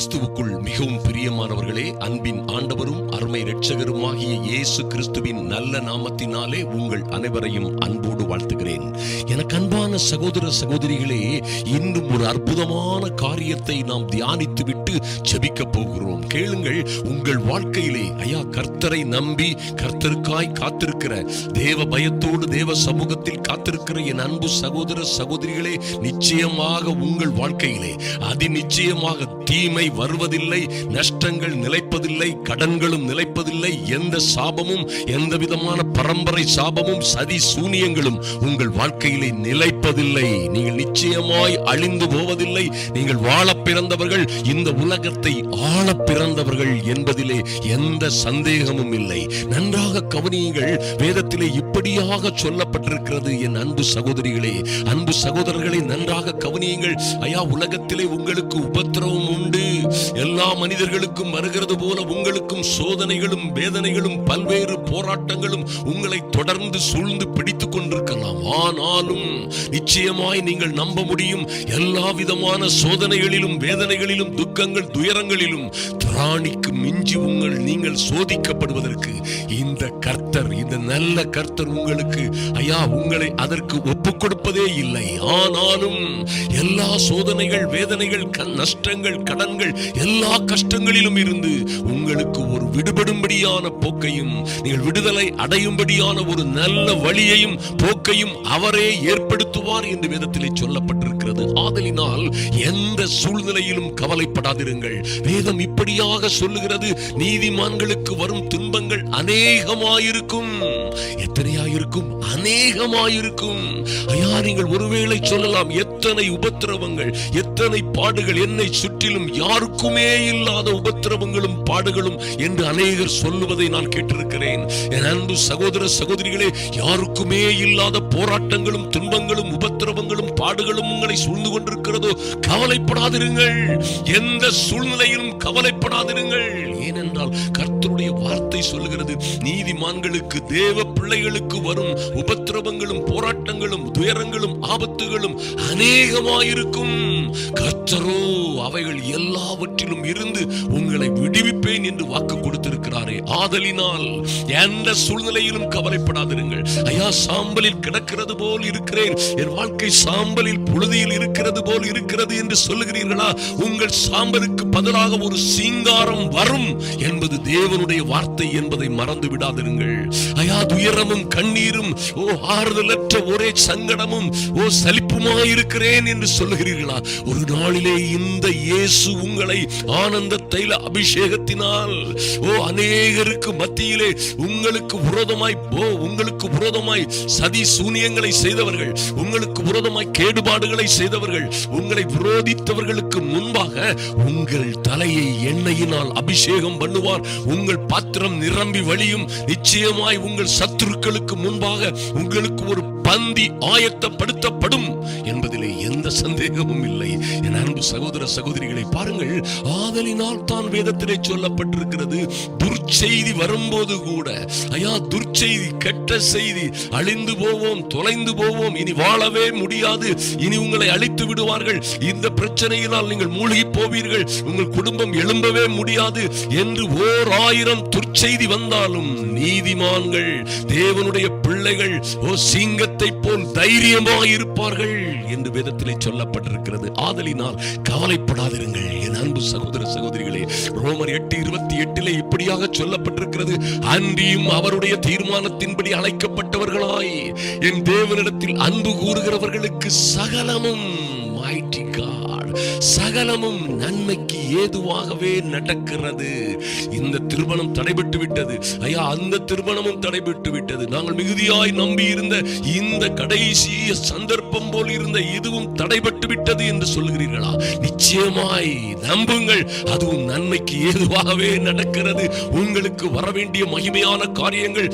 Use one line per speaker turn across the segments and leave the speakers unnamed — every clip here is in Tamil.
கிறிஸ்துவுக்குள் மிகவும் பிரியமானவர்களே அன்பின் ஆண்டவரும் அருமை இரட்சகருமாகிய இயேசு கிறிஸ்துவின் நல்ல நாமத்தினாலே உங்கள் அனைவரையும் அன்போடு வாழ்த்துகிறேன். எனக்கு அன்பான சகோதர சகோதரிகளே இன்னும் ஒரு அற்புதமான காரியத்தை நாம் தியானித்து விட்டு ஜெபிக்க போகிறோம். கேளுங்கள் உங்கள் வாழ்க்கையிலே ஐயா கர்த்தரை நம்பி கர்த்தருக்காய் காத்திருக்கிற தேவ பயத்தோடு தேவ சமூகத்தில் காத்திருக்கிற என் அன்பு சகோதர சகோதரிகளே நிச்சயமாக உங்கள் வாழ்க்கையிலே அதி நிச்சயமாக தீமை வருவதில்லை நஷ்டங்கள் நிலைப்பதில்லை கடன்களும் நிலைப்பதில்லை எந்த சாபமும் எந்த விதமான பரம்பரை சாபமும் சதி சூனியங்களும் உங்கள் வாழ்க்கையிலே நிலைப்பதில்லை. நீங்கள் நிச்சயமாய் அழிந்து போவதில்லை. நீங்கள் வாழ பிறந்தவர்கள் இந்த உலகத்தை ஆள பிறந்தவர்கள் என்பதிலே எந்த சந்தேகமும் இல்லை. நன்றாக கவனியுங்கள் வேதத்திலே இப்படியாக சொல்லப்பட்டிருக்கிறது. என் அன்பு சகோதரிகளே அன்பு சகோதரர்களை நன்றாக கவனியுங்கள். ஐயா உலகத்திலே உங்களுக்கு உபத்திரவம் உண்டு. எல்லா மனிதர்களுக்கும் வருகிறது போல உங்களுக்கும் சோதனைகளும் வேதனைகளும் பல்வேறு போராட்டங்களும் உங்களை தொடர்ந்து சூழ்ந்து பிடித்துக் கொண்டிருக்கலாம். ஆனாலும் நிச்சயமாய் நீங்கள் நம்ப முடியும் எல்லா விதமான சோதனைகளிலும் வேதனைகளிலும் துக்கங்கள் துயரங்களிலும் திராணிக்கு மிஞ்சி உங்கள் நீங்கள் சோதிக்கப்படுவதற்கு இந்த கர்த்தர் இந்த நல்ல கர்த்தர் உங்களுக்கு. ஐயா உங்களை அதற்கு ஒப்புக் கொடுப்பதே இல்லை. ஆனாலும் எல்லா சோதனைகள் வேதனைகள் நஷ்டங்கள் கடன்கள் எல்லா கஷ்டங்களிலும் இருந்து உங்களுக்கு ஒரு விடுபடும்படியான போக்கையும் நீங்கள் விடுதலை அடையும்படியான ஒரு நல்ல வழியையும் போக்கையும் அவரே ஏற்படுத்துவார் என்று வேதத்திலே சொல்லப்பட்டிருக்கிறது. ஆதலினால் எந்த சூழ்நிலையிலும் கவலைப்படாதிருங்கள். வேதம் இப்படியாக சொல்லுகிறது நீதிமான்களுக்கு வரும் துன்பங்கள் அநேகமாயிருக்கும். இருக்கும் அநேகமாயிருக்கும். ஐயா நீங்கள் ஒருவேளை சொல்லலாம் எத்தனை உபத்திரவங்கள் எத்தனை பாடுகள் என்னை சுற்றிலும் யாருக்குமே இல்லாத உபத்திரவங்களும் பாடுகளும் என்று அநேகர் சொல்லுவதை நான் கேட்டிருக்கிறேன். என் அன்பு சகோதர சகோதரிகளே யாருக்குமே இல்லாத போராட்டங்களும் துன்பங்களும் உபத்திரவங்களும் பாடுகளும் உங்களை சூழ்ந்து கொண்டிருக்கிறதோ கவலைப்படாதிருங்கள். எந்த சூழ்நிலையிலும் கவலைப்படாதிருங்கள். ஏனென்றால் கர்த்தருடைய வார்த்தை சொல்லுகிறது நீதிமான்களுக்கு தேவ பிள்ளைகளுக்கு வரும் உபத்திரவங்களும் போராட்டங்களும் துயரங்களும் ஆபத்துகளும் அநேகமாயிருக்கும். கர்த்தரோ அவைகள் எல்லாவற்றிலும் இருந்து உங்களை விடுவிப்பேன் என்று வாக்கு கொடுத்திருக்கிறாரே. இருக்கிறாரே. ஆதலினால் எந்த சூழ்நிலையிலும் கவலைப்படாதிருங்கள். ஐயா சாம்பலில் கிடக்கிறது போல் இருக்கிறேன். என் வாழ்க்கை சாம்பலில் புழுதியில் இருக்கிறது போல் இருக்கிறது என்று சொல்லுகிறீர்களா? உங்கள் சாம்பலுக்கு பதிலாக ஒரு சிங்காரம் வரும் என்பது தேவனுடைய வார்த்தை என்பதை மறந்து விடாதிருங்கள். ஐயா துயரமும் கண்ணீரும் ஓ ஆறுதலற்ற ஒரே சங்கடமும் ஓ சலிப்புமாயிருக்கிறேன் என்று சொல்லுகிறீர்களா? ஒரு நாளிலே இந்த இயேசு உங்களை ஆனந்தத்தை அபிஷேகத்தினால் ஓ அநேகருக்கு மத்தியிலே உங்களுக்கு விரோதமாய் போ உங்களுக்கு விரோதமாய் சதி சூனியங்களை செய்தவர்கள் உங்களுக்கு விரோதமாய் கேடுபாடுகளை செய்தவர்கள் உங்களை விரோதித்தவர்களுக்கு முன்பாக உங்கள் தலையை எண்ணெயினால் அபிஷேகம் பண்ணுவார். உங்கள் பாத்திரம் நிரம்பி வழியும். நிச்சயமாய் உங்கள் சத்துருக்களுக்கு முன்பாக உங்களுக்கு ஒரு பந்தி ஆயத்தப்படுத்தப்படும் என்பதிலே எந்த சந்தேகமும் இல்லை. என் அன்பு சகோதர சகோதரிகளை பாருங்கள். ஆதலினால் தான் வேதத்திலே சொல்லப்பட்டிருக்கிறது துர்ச்செய்தி வரும்போது கூட ஐயா துர்ச்செய்தி கெட்ட செய்தி அழிந்து போவோம் தொலைந்து போவோம் இனி வாழவே முடியாது இனி உங்களை அழித்து விடுவார்கள். இந்த பிரச்சனையினால் நீங்கள் மூழ்கி போவீர்கள் உங்கள் குடும்பம் எழும்பவே முடியாது என்று ஓர் ஆயிரம் துர்ச்செய்தி வந்தாலும் நீதிமான்கள் தேவனுடைய பிள்ளைகள் ஓ சிங்கத்தை போல் தைரியமாக இருப்பார்கள் என்று வேதத்திலே சொல்லப்பட்டிருக்கிறது. ஆதலினால் கவலைப்படாதிருங்கள். என் அன்பு சகோதர சகோதரிகளே ரோமர் எட்டு இருபத்தி எட்டிலே இப்படியாக சொல்லப்பட்டிருக்கிறது. அன்றியும் அவருடைய தீர்மானத்தின்படி அழைக்கப்பட்டவர்களாய் என் தேவனிடத்தில் அன்பு கூறுகிறவர்களுக்கு சகலமும் mighty சகலமும் நன்மைக்கு ஏதுவாகவே நடக்கிறது. இந்த திருமணம் தடைபட்டு விட்டது. ஐயா அந்த திருமணமும் தடைபட்டு விட்டது. நாங்கள் மிகுதியாய் நம்பி இருந்த இந்த கடைசி சந்தர்ப்பம் போல் இருந்த இதுவும் தடைபட்டு விட்டது என்று சொல்கிறீர்களா நிச்சயமாய் நம்புங்கள். அதுவும் நன்மைக்கு ஏதுவாகவே நடக்கிறது. உங்களுக்கு வர வேண்டிய மகிமையான காரியங்கள்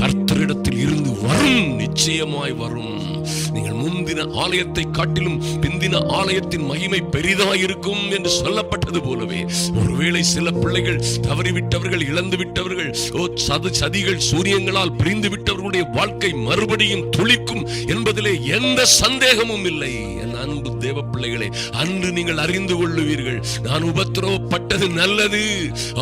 கர்த்தரிடத்தில் இருந்து வரும். நிச்சயமாய் வரும். நீங்கள் முந்தின ஆலயத்தை காட்டிலும் பிந்தின ஆலயத்தின் மகிமை பெரிதாயிருக்கும் என்று சொல்லப்பட்டது போலவே. ஒருவேளை சில பிள்ளைகள் தவறிவிட்டவர்கள் இழந்து விட்டவர்கள் ஓ சது சதிகள் சூரியங்களால் பிரிந்து விட்டவர்களுடைய வாழ்க்கை மறுபடியும் துளிக்கும் என்பதிலே எந்த சந்தேகமும் இல்லை. என் அன்பு தேவ பிள்ளைகளே அன்று நீங்கள் அறிந்து கொள்ளுவீர்கள் நான் உபத்திரவப்பட்டது நல்லது.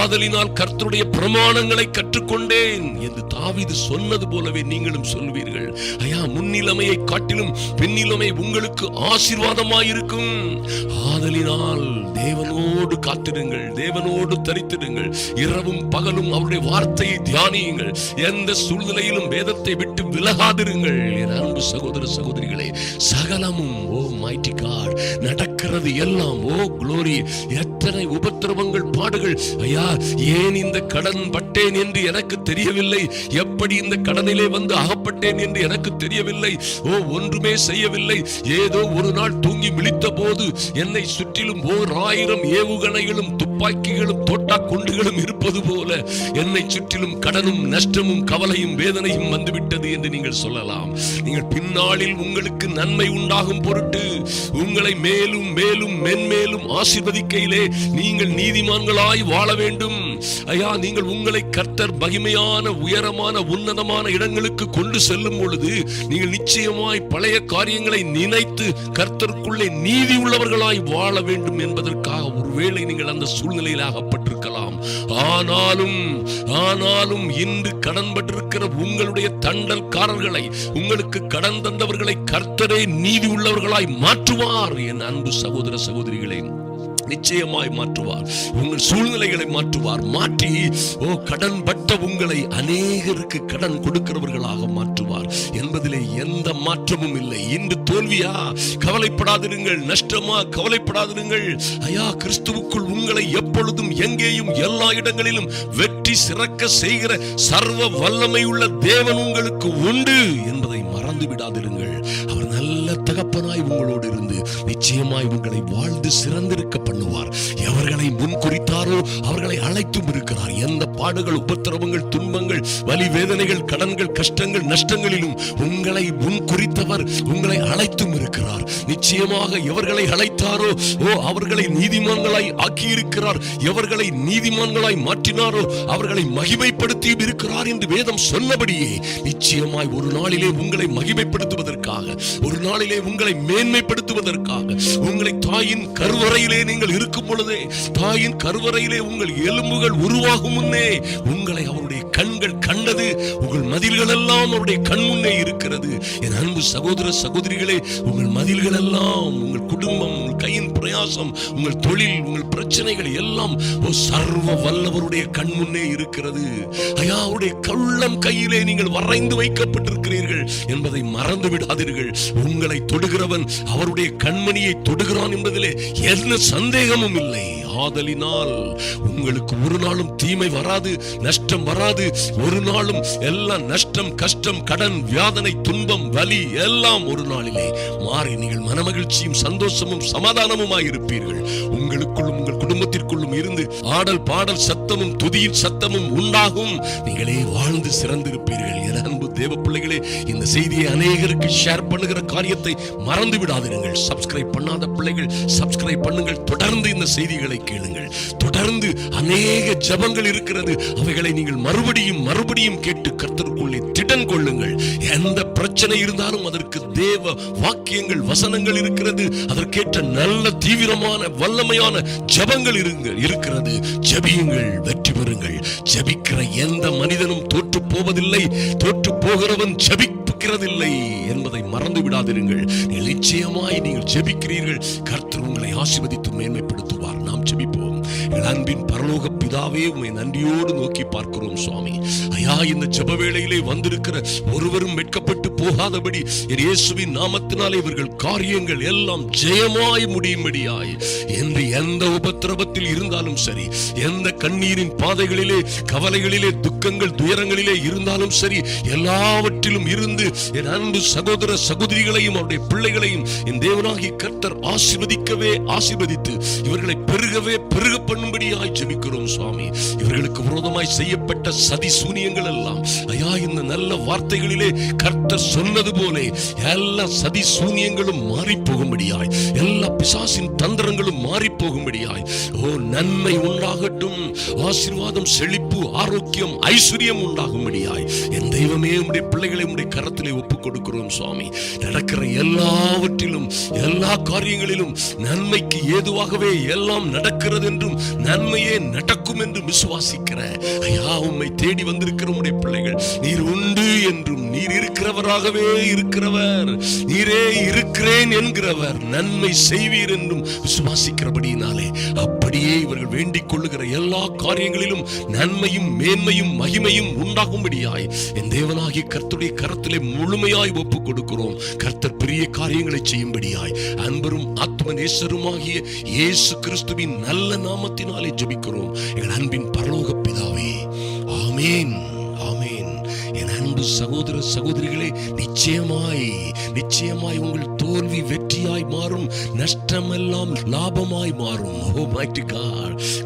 ஆதலினால் கர்த்தருடைய பிரமாணங்களை கற்றுக்கொண்டேன் என்று தாவிது சொன்னது போலவே நீங்களும் சொல்வீர்கள். ஐயா முன்னிலைமையை காட்டிலும் பின்னிலைமை உங்களுக்கு ஆசீர்வாதமாயிருக்கும். ஆதலினால் தேவனோடு காத்திருங்கள் தேவனோடு தரித்திடுங்கள். இரவும் பகலும் அவருடைய வார்த்தையை தியானியுங்கள். எந்த சூழ்நிலையிலும் வேதத்தை விட்டு விலகாதிருங்கள். என் அன்பு சகோதர சகோதரிகளே சகலமும் ஓ மைட்டி காட் நடக்கிறது எல்லாம் ஓ குளோரி எத்தனை உபத்திரவங்கள் பாடுகள். ஐயா ஏன் இந்த கடன் அகப்பட்டேன் என்று எனக்கு தெரியவில்லை. எப்படி இந்த கடனிலே வந்து அகப்பட்டேன் என்று எனக்கு தெரியவில்லை. ஓ ஒன்றுமே செய்யவில்லை. ஏதோ ஒரு நாள் தூங்கி விழித்த போது என்னை சுற்றிலும் ஓர் ஆயிரம் ஏவுகணைகளும் துப்பாக்கிகளும் தோட்டா குண்டுகளும் இருப்பது போல என்னை சுற்றிலும் கடனும் நஷ்டமும் கவலையும் வேதனையும் வந்துவிட்டது என்று நீங்கள் சொல்லலாம். நீங்கள் பின்னாளில் உங்களுக்கு நன்மை உண்டாகும் பொருட்டு உங்களை மேலும் மேலும் மென்மேலும் ஆசிர்வதிக்கையிலே நீங்கள் நீதிமான்களாய் வாழ வேண்டும். ஐயா நீங்கள் உங்களை கர்த்தர் மகிமையான உயரமான உன்னதமான இடங்களுக்கு கொண்டு செல்லும் பொழுது நீங்கள் நிச்சயமாய் பழைய காரியங்களை நினைத்து கர்த்தருக்குள்ளே நீதி உள்ளவர்களாய் வாழ வேண்டும் என்பதற்காக ஒருவேளை நீங்கள் அந்த சூழ்நிலையில் அகப்பட்டிருக்கலாம் ஆனாலும் ஆனாலும் இன்று கடன்பட்டிருக்கிற உங்களுடைய தண்டல்காரர்களை உங்களுக்கு கடன் தந்தவர்களை கர்த்தரே நீதி உள்ளவர்களாய் மாற்றுவார் என் அன்பு சகோதர சகோதரிகளே. நிச்சயமாய் மாற்றுவார். உங்கள் சூழ்நிலைகளை மாற்றுவார். மாற்றி ஓ கடன் பட்ட உங்களை அநேகருக்கு கடன் கொடுக்கிறவர்களாக மாற்றுவார். என்பதிலே எந்த மாற்றமும் இல்லை. இன்று தோல்வியா? கவலைப்படாதிருங்கள். நஷ்டமா? கவலைப்படாதிருங்கள். ஐயா கிறிஸ்துவுக்குள் உங்களை எப்பொழுதும் எங்கேயும் எல்லா இடங்களிலும் வெற்றி சிறக்க செய்கிற சர்வ வல்லமை உள்ள தேவன் உங்களுக்கு உண்டு என்பதை மறந்து விடாதிருங்கள் அவர் நல்ல தகப்பனாய் உங்களோடு நிச்சயமாய் உங்களை வாழ்ந்து சிறந்திருக்க பண்ணுவார். எவர்களை முன்குறித்தாரோ அவர்களை அழைத்தும் இருக்கிறார். எந்த பாடுகள் உபத்திரவங்கள் துன்பங்கள் வலி வேதனைகள் கடன்கள் கஷ்டங்கள் நஷ்டங்களிலும் உங்களை முன்குறித்தவர் உங்களை அழைத்தும் இருக்கிறார். நிச்சயமாக எவர்களை அழைத்தாரோ ஓ அவர்களை நீதிமான்களாய் ஆக்கியிருக்கிறார். எவர்களை நீதிமான்களாய் மாற்றினாரோ அவர்களை மகிமைப்படுத்தியும் இருக்கிறார் என்று வேதம் சொன்னபடியே நிச்சயமாய் ஒரு நாளிலே உங்களை மகிமைப்படுத்துவதற்காக ஒரு நாளிலே உங்களை மேன்மைப்படுத்துவதற்காக உங்களை தாயின் கருவறையிலே நீங்கள் இருக்கும் பொழுதே தாயின் கருவறையிலே உங்கள் எலும்புகள் உருவாகும் முன்னே உங்களை அவருடைய கண்கள் கண்டது உங்கள் மதில்கள் எல்லாம் அவருடைய கண் முன்னே இருக்கிறது. என் அன்பு சகோதர சகோதரிகளே உங்கள் மதில்கள் எல்லாம் உங்கள் குடும்பம் உங்கள் கையின் பிரயாசம் உங்கள் தொழில் உங்கள் பிரச்சனைகள் எல்லாம் சர்வ வல்லவருடைய கண் முன்னே இருக்கிறது. ஐயா அவருடைய கள்ளம் கையிலே நீங்கள் வரைந்து வைக்கப்பட்டிருக்கிறீர்கள் என்பதை மறந்து விடாதீர்கள் உங்களை தொடுகிறவன் அவருடைய கண் மணியை தொடுகிறான் என்பதிலே என்ன சந்தேகமும் இல்லை. ஆதலினால் உங்களுக்கு ஒரு நாளும் தீமை வராது நஷ்டம் வராது. ஒரு நாளும் எல்லாம் நஷ்டம் கஷ்டம் கடன் வியாதனை துன்பம் வலி எல்லாம் ஒரு நாளிலே மாறி நீங்கள் மனமகிழ்ச்சியும் சந்தோஷமும் சமாதானமுமாய் இருப்பீர்கள். உங்களுக்குள்ளும் உங்கள் குடும்பத்திற்குள்ளும் இருந்து ஆடல் பாடல் சத்தமும் துதியின் சத்தமும் உண்டாகும். நீங்களே வாழ்ந்து சிறந்திருப்பீர்கள். தேவ பிள்ளைகளே இந்த செய்தியை அநேகருக்கு ஷேர் பண்ணுகிற காரியத்தை மறந்து விடாதிருங்கள் சப்ஸ்கிரைப் பண்ணாத பிள்ளைகள் சப்ஸ்கிரைப் பண்ணுங்கள். தொடர்ந்து இந்த செய்திகளை கேளுங்கள். தொடர்ந்து அநேக ஜபங்கள் இருக்கிறது. அவைகளை நீங்கள் மறுபடியும் மறுபடியும் கேட்டு கர்த்தருக்குள்ளே திடன் கொள்ளுங்கள். எந்த பிரச்சனை இருந்தாலும் அதற்கு தேவ வாக்கியங்கள் வசனங்கள் இருக்கிறது. அதற்கேற்ற நல்ல தீவிரமான வல்லமையான ஜபங்கள் இருங்க இருக்கிறது. ஜபியுங்கள் வெற்றி பெறுங்கள். ஜபிக்கிற எந்த மனிதனும் தோற்று போவதில்லை தோற்று போகிறவன் ஜபிக்கிறதில்லை என்பதை மறந்து விடாதிருங்கள். நீங்கள் நிச்சயமாய் நீங்கள் ஜபிக்கிறீர்கள். கர்த்தர் உங்களை ஆசிர்வதித்து மேன்மைப்படுத்துவார். நாம் ஜபிப்போம். அன்பின் பரலோக பிதாவே உண்மை நன்றியோடு நோக்கி பார்க்கிறோம் சுவாமி. ஐயா இந்த ஜப வேளையிலே வந்திருக்கிற ஒருவரும் வெட்கப்பட்டு போகாதபடி என் இயேசுவின் நாமத்தினாலே இவர்கள் காரியங்கள் எல்லாம் ஜெயமாய் முடியும்படியாய். என்று எந்த உபத்திரவத்தில் இருந்தாலும் சரி எந்த கண்ணீரின் பாதைகளிலே கவலைகளிலே துக்கங்கள் துயரங்களிலே இருந்தாலும் சரி எல்லாவற்றிலும் இருந்து என் அன்பு சகோதர சகோதரிகளையும் அவருடைய பிள்ளைகளையும் என் தேவனாகி கர்த்தர் ஆசிர்வதிக்கவே ஆசிர்வதித்து இவர்களை பெருகவே பெருக பண்ணும்படியாய் ஜெபிக்கிறோம் சுவாமி. இவர்களுக்கு விரோதமாய் செய்யப்பட்ட சதி சூனியங்கள் எல்லாம் ஐயா இந்த நல்ல வார்த்தைகளிலே கர்த்தர் சொன்னது போல எல்லா சதி சூனியங்களும் மாறி போகும்படியாய் எல்லா பிசாசின் தந்திரங்களும் மாறி போகும்படியாய் ஓ நன்மை உண்டாகட்டும் ஆசீர்வாதம் செழிப்பு ஆரோக்கியம் ஐஸ்வர்யம் உண்டாகும்படியாய் என் தெய்வமே உடைய பிள்ளைகளை உடைய கரத்திலே ஒப்பு கொடுக்கிறோம் சுவாமி. நடக்கிற எல்லாவற்றிலும் எல்லா காரியங்களிலும் நன்மைக்கு ஏதுவாகவே எல்லாம் நடக்கிறது என்றும் நன்மையே நடக்கும் என்று விசுவாசிக்கிற ஐயா உம்மை தேடி வந்திருக்கிற உடைய பிள்ளைகள். நீர் உண்டு என்றும் நீர் இருக்கிறவராகவே இருக்கிறவர். நீரே இருக்கிறேன் என்கிறவர். நன்மை செய்வீர் என்றும் விசுவாசிக்கிறபடியினாலே அப்படியே இவர்கள் வேண்டிக் கொள்ளுகிற எல்லா காரியங்களிலும் நன்மை நன்மையும் மேன்மையும் மகிமையும் உண்டாகும்படியாய் என் தேவனாகிய கர்த்துடைய கரத்திலே முழுமையாய் ஒப்பு கொடுக்கிறோம் கர்த்தர் பெரிய காரியங்களை செய்யும்படியாய் அன்பரும் ஆத்ம நேசருமாகிய இயேசு கிறிஸ்துவின் நல்ல நாமத்தினாலே ஜபிக்கிறோம். எங்கள் அன்பின் பரலோக பிதாவே ஆமேன் ஆமேன். என் அன்பு சகோதர சகோதரிகளே நிச்சயமாய் நிச்சயமாய் உங்கள் தோல்வி வெற்றியாய் மாறும் நஷ்டமெல்லாம் லாபமாய் மாறும். ஓ mighty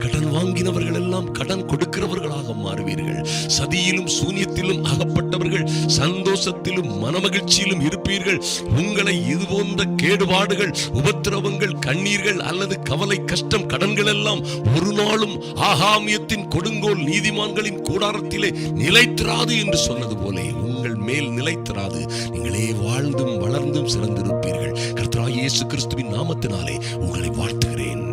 கடன் வாங்கினவர்கள் எல்லாம் கடன் கொடுக்கிறவர்களாக மாறுவீர்கள். சதியிலும் சூன்யத்திலும் அகப்பட்டவர்கள் சந்தோஷத்திலும் மனமகிழ்ச்சியிலும் இருப்பீர்கள். உங்களை இது போன்ற கேடுபாடுகள் உபத்திரவங்கள் கண்ணீர்கள் அல்லது கவலை கஷ்டம் கடன்கள் எல்லாம் ஒரு நாளும் ஆகாமியத்தின் கொடுங்கோல் நீதிமான்களின் கூடாரத்திலே நிலைத்திராது என்று சொன்னது போலே உங்கள் மேல் நிலைத்திராது. நீங்களே வாழ்ந்தும் வளர்ந்தும் சிறந்திருப்பீர்கள். இயேசு கிறிஸ்துவின் நாமத்தினாலே உங்களை வாழ்த்துகிறேன்.